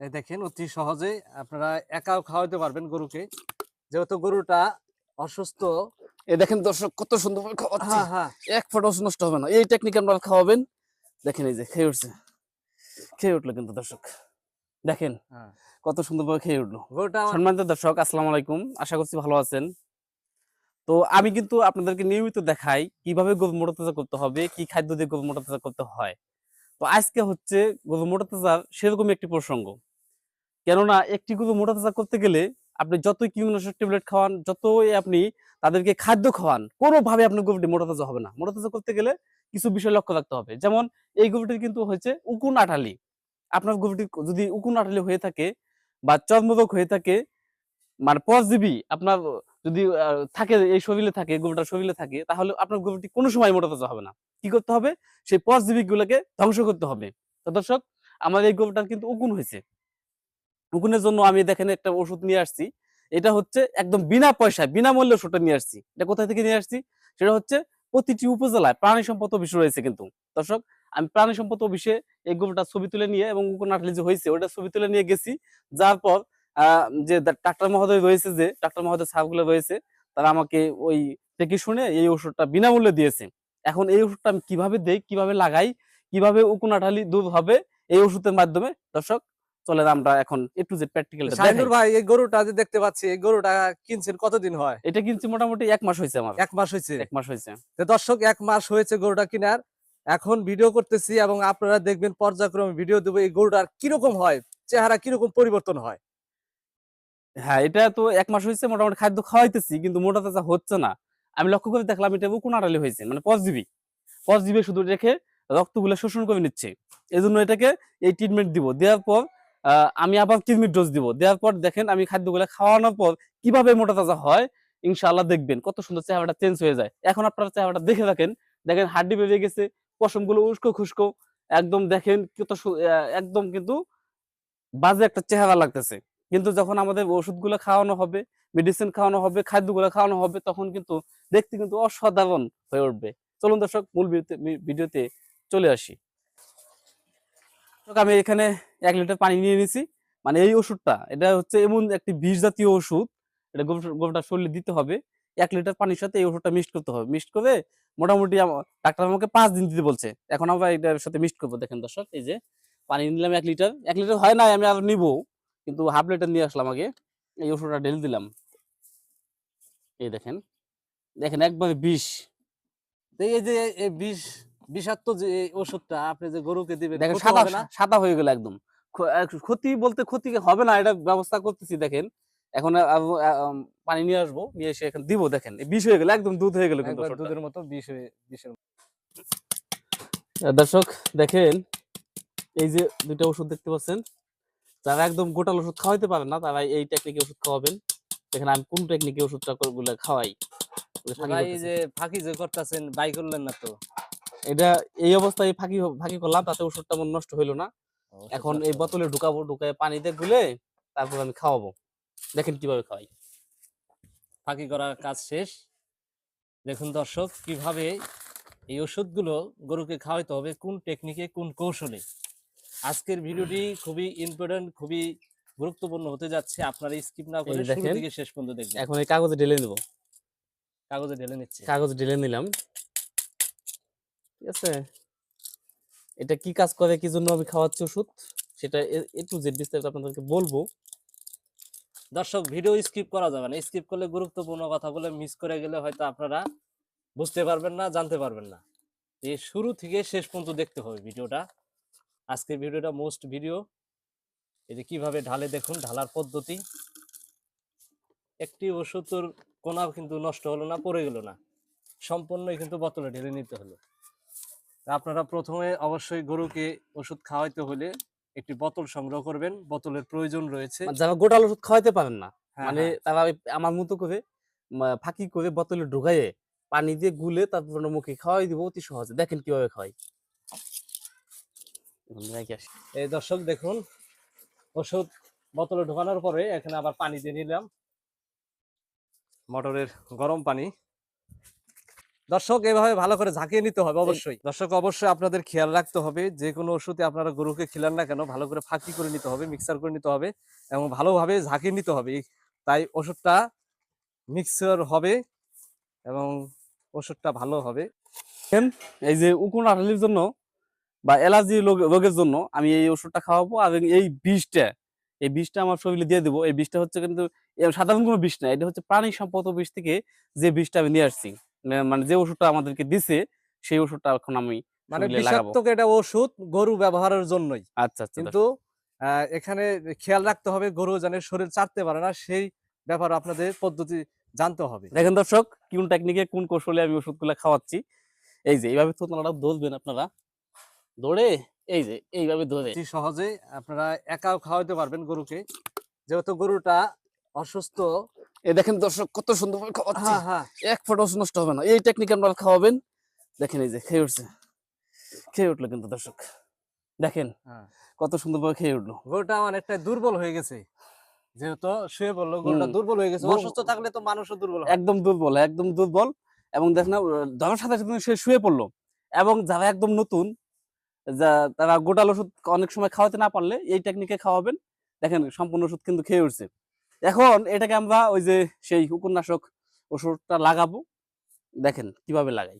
এই দেখেন অতি সহজে আপনারা একাও খাওয়াতে পারবেন গরুকে। যেহেতু গরুটা অসুস্থ। এই দেখেন দর্শক কত সুন্দর হ্যাঁ হ্যাঁ। এক ফোঁটাও নষ্ট হবে না। এই টেকনিক আপনারা খাওয়াবেন। দেখেন এই যে খেয়ে উঠছে। খেয়ে উঠল কিন্তু দর্শক। দেখেন হ্যাঁ। কত সুন্দরভাবে খেয়ে উঠল। সম্মানিত দর্শক আসসালামু আলাইকুম। আশা করছি ভালো আছেন। তো আমি কিন্তু আপনাদেরকে নিয়মিত দেখাই কীভাবে গরু মোটাতাজা করতে হবে কি খাদ্য দিয়ে গরু মোটাতাজা করতে হয়। তো আজকে হচ্ছে গরু মোটাতাজার সেরকম একটি প্রসঙ্গ। কেননা একটি গরু মোটাতাজা করতে গেলে আপনি যতই কীটনাশক ট্যাবলেট খাওয়ান, যতই আপনি তাদেরকে খাদ্য খাওয়ান, কোনোভাবে আপনার গরুটি মোটাতাজা হবে না। মোটাতাজা করতে গেলে কিছু বিষয় লক্ষ্য রাখতে হবে। যেমন এই গরুটির কিন্তু হচ্ছে উকুন আঠালি। আপনার গরুটি যদি উকুন আঠালি হয়ে থাকে বা চর্মরোগ হয়ে থাকে মানে পরজীবী আপনার যদি থাকে, এই শরীরে থাকে গরুটার শরীরে থাকে, তাহলে আপনার গরুটি কোনো সময় মোটাতাজা হবে না। কি করতে হবে? সেই পরজীবী গুলোকে ধ্বংস করতে হবে। তো দর্শক আমার এই গরুটার কিন্তু উকুন হয়েছে। উকুনের জন্য আমি দেখেন একটা ওষুধ নিয়ে আসছি। এটা হচ্ছে একদম বিনা পয়সায় বিনামূল্যে ওষুধটা নিয়ে আসছি। এটা কোথায় থেকে নিয়ে আসছি? সেটা হচ্ছে প্রতিটি উপজেলায় প্রাণী সম্পদ অফিস রয়েছে কিন্তু। দর্শক, আমি প্রাণী সম্পদ অফিসে এই গরুটার ছবি তুলে নিয়ে এবং উকুন আটলি যে হয়েছে ওটা ছবি তুলে নিয়ে গেছি। যার পর যে ডাক্তার মহোদয় রয়েছে যে, ডাক্তার মহোদয় সাহেবগুলো রয়েছে, তারা আমাকে ওই থেকে শুনে এই ওষুধটা বিনামূল্যে দিয়েছে। এখন এই ওষুধটা আমি কীভাবে দেই, কীভাবে লাগাই, কীভাবে উকুন আঠালি দূর হবে, এই ওষুধের মাধ্যমে, দর্শক চলে আমরা এখন একটু যে প্র্যাকটিক্যাল শাহিনুর ভাই এই গরুটা যে দেখতে পাচ্ছি এই গরুটা কিনছেন কতদিন হয়? এটা কিনছি মোটামুটি এক মাস হয়েছে আমার। এক মাস হয়েছে? এক মাস হয়েছে। তো দর্শক এক মাস হয়েছে গরুটা কেনার। এখন ভিডিও করতেছি এবং আপনারা দেখবেন পর্যায়ক্রমে ভিডিও দেবো এই গরুটার কীরকম হয় চেহারা কীরকম পরিবর্তন হয়। হ্যাঁ এটা তো এক মাস হয়েছে মোটামুটি খাদ্য খাওয়াইতেছি কিন্তু মোটা তাজা হচ্ছে না। আমি লক্ষ্য করে দেখলাম এটা উকুন আড়ালি হয়েছে মানে পরজীবী পরজীবী শুধু রেখে রক্তগুলো শোষণ করে নিচ্ছে। এই জন্য এটাকে এই ট্রিটমেন্ট দিব। দেওয়ার পর আমি আবার কিডনির ডোজ দিব। দেওয়ার পর দেখেন আমি খাদ্যগুলো খাওয়ানোর পর কীভাবে মোটা তাজা হয়, ইনশাআল্লাহ দেখবেন। কত সুন্দর চেহারাটা চেঞ্জ হয়ে যায়। এখন আপনারা চেহারাটা দেখে রাখেন দেখেন হাড্ডি বেরিয়ে গেছে, পশমগুলো উস্কো খুস্কো। একদম দেখেন কত একদম কিন্তু বাজে একটা চেহারা লাগতেছে। কিন্তু যখন আমাদের ওষুধগুলো খাওয়ানো হবে মেডিসিন খাওয়ানো হবে, খাদ্যগুলো খাওয়ানো হবে, তখন কিন্তু দেখতে কিন্তু অসাধারণ হয়ে উঠবে। চলুন দর্শক, মূল ভিডিওতে- চলে আসি। আমি এখানে এক লিটার পানি নিয়ে নিয়েছি মানে এই ওষুধটা এটা হচ্ছে এমন একটি বিষ জাতীয় ওষুধ এটা গরুটার শরীরে দিতে হবে। এক লিটার পানির সাথে এই ওষুধটা মিক্সড করতে হবে। মিক্সড করে মোটামুটি ডাক্তার আমাকে পাঁচ দিন দিতে বলছে। এখন আমরা এটার সাথে মিক্সড করব দেখেন দর্শক এই যে পানি নিলাম এক লিটার। এক লিটার হয় না আমি আর নিবো কিন্তু হাফ লিটার নিয়ে আসলাম আগে। এই ওষুধটা ঢেলে দিলাম। এই দেখেন দেখেন একবারে বিষ। এই যে এই বিষ বিষাক্ত যে ওষুধটা আপনি যে গরুকে দিবেন দেখেন সাদা সাদা হয়ে গেল একদম। ক্ষতি বলতে ক্ষতি হবে না এটা ব্যবস্থা করতেছি দেখেন। এখন পানি নিয়ে আসব নিয়ে এসে এখন দিব দেখেন। বিষ হয়ে গেল একদম দুধ হয়ে গেল কিন্তু দুধের মতো বিষ হয়ে বিষের দর্শক দেখেন এই যে দুইটা ওষুধ দেখতে পাচ্ছেন যারা একদম গোটাল ওষুধ খাওয়াইতে পারেন না তারা এই টেকনিকে ওষুধ খাওয়াবেন। দেখেন আমি কোন টেকনিকে ওষুধটা গুলা খাওয়াই? ভাই যে ফাঁকি যে করতেছেন বাই করলেন না তো? এটা এই অবস্থায় ফাঁকি ফাঁকি করলাম তাতে ওষুধটা আমার নষ্ট হইল না। এখন এই বোতলে ঢুকাবো ঢুকায় পানিতে গুলে তারপর আমি খাওয়াবো। দেখেন কীভাবে খাওয়াই। ফাঁকি করার কাজ শেষ। দেখুন দর্শক কীভাবে এই ওষুধগুলো গরুকে খাওয়াইতে হবে কোন টেকনিকে কোন কৌশলে। আজকের ভিডিওটি খুবই ইম্পর্টেন্ট খুবই গুরুত্বপূর্ণ হতে যাচ্ছে। আপনারা স্কিপ না করে শুরু দেখেন। থেকে শেষ পর্যন্ত দেখবেন। এখন এই কাগজে ঢেলে নেব। কাগজে ঢেলে নিচ্ছি। কাগজ ঢেলে নিলাম। ঠিক আছে? এটা কি কাজ করে, কি জন্য আমি খাওয়াচ্ছি ওষুধ, সেটা একটু জেড বিস্তারিত আপনাদেরকে বলব। দর্শক, ভিডিও স্কিপ করা যাবে না। স্কিপ করলে গুরুত্বপূর্ণ কথাগুলো মিস করে গেলে হয়তো আপনারা বুঝতে পারবেন না, জানতে পারবেন না। এই শুরু থেকে শেষ পর্যন্ত দেখতে হবে ভিডিওটা। আজকের ভিডিওটা মোস্ট ভিডিও এই যে কীভাবে ঢালে দেখুন, ঢালার পদ্ধতি। একটি ওষুধের কোনাও কিন্তু নষ্ট হলো না, পড়ে গেল না। সম্পূর্ণই কিন্তু বোতলে ঢেলে নিতে হলো। আপনারা প্রথমে অবশ্যই গরুকে ওষুধ খাওয়াইতে হলে একটি বোতল সংগ্রহ করবেন। বোতলের প্রয়োজন রয়েছে। মানে যারা গোটাল ওষুধ খাওয়াইতে পারেন না হ্যাঁ, মানে হ্যাঁ। তারা আমার মতো করে ফাঁকি করে বোতলে ঢুকাইয়ে পানি দিয়ে গুলে তারপর মুখে খাওয়াই দিব অতি সহজে। দেখেন কীভাবে খাওয়াই। এই দর্শক দেখুন ওষুধ বোতলে ঢোকানোর পরে এখানে আবার পানি দিয়ে নিলাম। মোটরের গরম পানি। দর্শক এভাবে ভালো করে ঝাঁকিয়ে নিতে হবে অবশ্যই। দর্শক অবশ্যই আপনাদের খেয়াল রাখতে হবে যে কোনো ওষুধে আপনারা গরুকে খিলান না কেন ভালো করে ফাঁকি করে নিতে হবে মিক্সার করে নিতে হবে এবং ভালোভাবে ঝাঁকিয়ে নিতে হবে। তাই ওষুধটা মিক্সার হবে এবং ওষুধটা ভালো হবে। এই যে উকুন আঠালির জন্য বা অ্যালার্জি রোগের জন্য আমি এই ওষুধটা খাওয়াবো আর এই বিষটা এই বিষটা আমার শরীরে দিয়ে দেবো। এই বিষটা হচ্ছে কিন্তু সাধারণ কোনো বিষ না এটা হচ্ছে প্রাণী সম্পদ বিষ থেকে যে বিষটা আমি নিয়ে আসছি। মানে- যে ওষুধটা আমাদেরকে দিছে সেই ওষুধটা এখন আমি মানে শরীরে লাগাবো। বিষাক্ত এটা ওষুধ গরু ব্যবহারের জন্যই। আচ্ছা আচ্ছা কিন্তু এখানে খেয়াল রাখতে হবে গরু যেন শরীর চাটতে পারে না সেই ব্যাপারে আপনাদের পদ্ধতি জানতে হবে। দেখেন দর্শক কোন টেকনিকে কোন কৌশলে আমি ওষুধগুলো খাওয়াচ্ছি? এই যে এইভাবে থতনাটা ধরবেন আপনারা। ধরে এই যে এইভাবে ধরে। সহজে আপনারা একাও খাওয়াতে পারবেন গরুকে। যেহেতু গরুটা অসুস্থ এই দেখেন দর্শক কত খাওয়াচ্ছি। হ্যাঁ হ্যাঁ। এক নষ্ট হবে না। এই টেকনিক আপনারা খাওয়াবেন। দেখেন এই যে খেয়ে উঠছে। খেয়ে উঠল কিন্তু দর্শক। দেখেন হ্যাঁ। কত সুন্দরভাবে খেয়ে উঠল। গরুটা অনেকটা দুর্বল হয়ে গেছে। যেহেতু শুয়ে পড়ল গরুটা দুর্বল হয়ে গেছে। অসুস্থ থাকলে তো মানুষও দুর্বল একদম দুর্বল একদম দুর্বল। এবং দেখেন সাথে সাথে সে শুয়ে পড়ল। এবং যারা একদম নতুন যা তারা গোটাল ওষুধ অনেক সময় খাওয়াতে না পারলে এই টেকনিকে খাওয়াবেন। দেখেন সম্পূর্ণ ওষুধ কিন্তু খেয়ে উঠছে। এখন এটাকে আমরা ওই যে সেই উপন্যাসক ওষুধটা লাগাবো। দেখেন কীভাবে লাগাই।